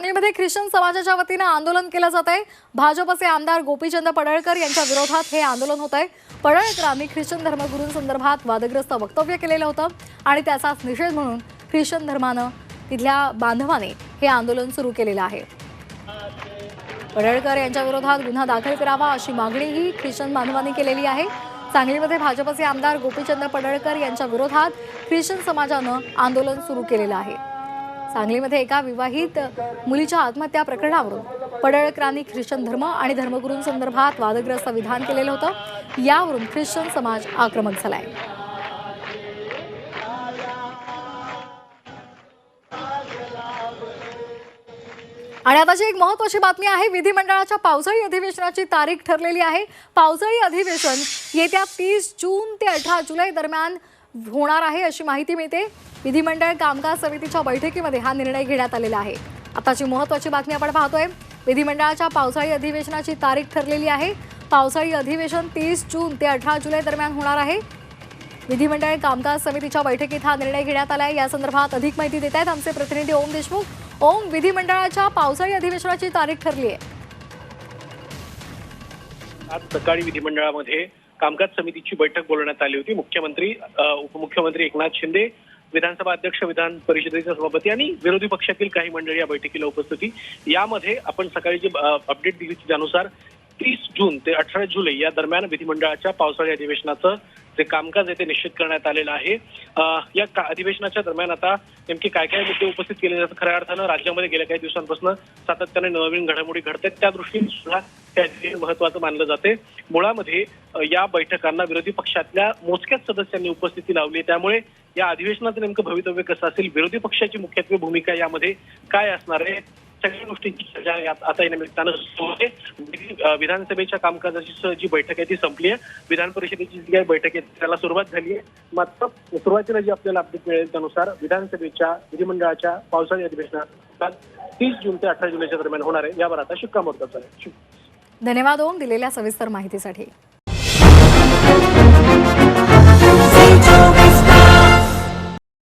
सांगलीमध्ये ख्रिश्चन समाजाच्या वतीनं आंदोलन केलं जात आहे. भाजपचे आमदार गोपीचंद पडळकर यांच्या विरोधात हे आंदोलन होत आहे. पडळकरांनी ख्रिश्चन धर्मगुरूंसंदर्भात वादग्रस्त वक्तव्य केलेलं होतं आणि त्याचाच निषेध म्हणून ख्रिश्चन धर्मानं तिथल्या बांधवाने हे आंदोलन सुरू केलेलं आहे. पडळकर यांच्या विरोधात गुन्हा दाखल करावा अशी मागणीही ख्रिश्चन बांधवांनी केलेली आहे. सांगलीमध्ये भाजपचे आमदार गोपीचंद पडळकर यांच्या विरोधात ख्रिश्चन समाजानं आंदोलन सुरू केलेलं आहे. सांगलीमध्ये एका विवाहित मुलीच्या आत्महत्या प्रकरणावरून पडळकरांनी ख्रिश्चन धर्म आणि धर्मगुरूंसंदर्भात वादग्रस्त विधान केलेलं होतं. यावरून ख्रिश्चन समाज आक्रमक झालाय. आणि आताची एक महत्वाची बातमी आहे विधिमंडळाच्या पावसाळी अधिवेशनाची तारीख ठरलेली आहे. पावसाळी अधिवेशन येत्या तीस जून ते अठरा जुलै दरम्यान होणार आहे अशी माहिती मिळते. विधिमंडळ कामकाज समितीच्या बैठकीमध्ये हा निर्णय घेण्यात आलेला आहे. आताची महत्वाची बातमी आपण पाहतोय. विधिमंडळाच्या पावसाळी अधिवेशनाची तारीख ठरलेली आहे. पावसाळी अधिवेशन तीस जून ते अठरा जुलै दरम्यान होणार आहे. विधिमंडळ कामकाज समितीच्या बैठकीत हा निर्णय घेण्यात आला आहे या संदर्भात अधिक माहिती देत आहेत आमचे प्रतिनिधी ओम देशमुख. ओम विधिमंडळाच्या पावसाळी अधिवेशनाची तारीख ठरली आहे. आज सकाळी विधिमंडळामध्ये कामकाज समितीची बैठक बोलवण्यात आली होती. मुख्यमंत्री उपमुख्यमंत्री एकनाथ शिंदे विधानसभा अध्यक्ष विधान परिषदेचे सभापती आणि विरोधी पक्षातील काही मंडळी या बैठकीला उपस्थित होती. यामध्ये आपण सकाळी जी अपडेट दिली त्यानुसार तीस जून ते अठरा जुलै या दरम्यान विधिमंडळाच्या पावसाळी अधिवेशनाचं जे कामकाज आहे ते निश्चित करण्यात आलेलं आहे. या का- अधिवेशनाच्या दरम्यान आता नेमके काय काय मुद्दे उपस्थित केले जातात? खऱ्या अर्थानं राज्यामध्ये गेल्या काही दिवसांपासून सातत्याने नवीन घडामोडी घडत आहेत त्या दृष्टीने सुद्धा हे महत्वाचं मानलं जाते. मुळामध्ये या बैठकांना विरोधी पक्षातल्या मोजक्याच सदस्यांनी उपस्थिती लावली आहे. त्यामुळे या अधिवेशनाचं नेमकं भवितव्य कसं असेल? विरोधी पक्षाची मुख्यत्वे भूमिका यामध्ये काय असणार आहे? सगळ्या गोष्टींची ज्या आता या निमित्तानं विधानसभेच्या कामकाजाची जी बैठक आहे ती संपली आहे. विधान परिषदेची जी काही बैठक आहे त्याला सुरुवात झाली आहे. मात्र सुरुवातीला जी आपल्याला अपडेट मिळेल त्यानुसार विधानसभेच्या विधिमंडळाच्या पावसाळी अधिवेशनात तीस जून ते अठरा जुलैच्या दरम्यान होणार आहे. यावर आता शिक्कामोर्तब झाले धन्यवाद ओम दिलेल्या सविस्तर माहितीसाठी.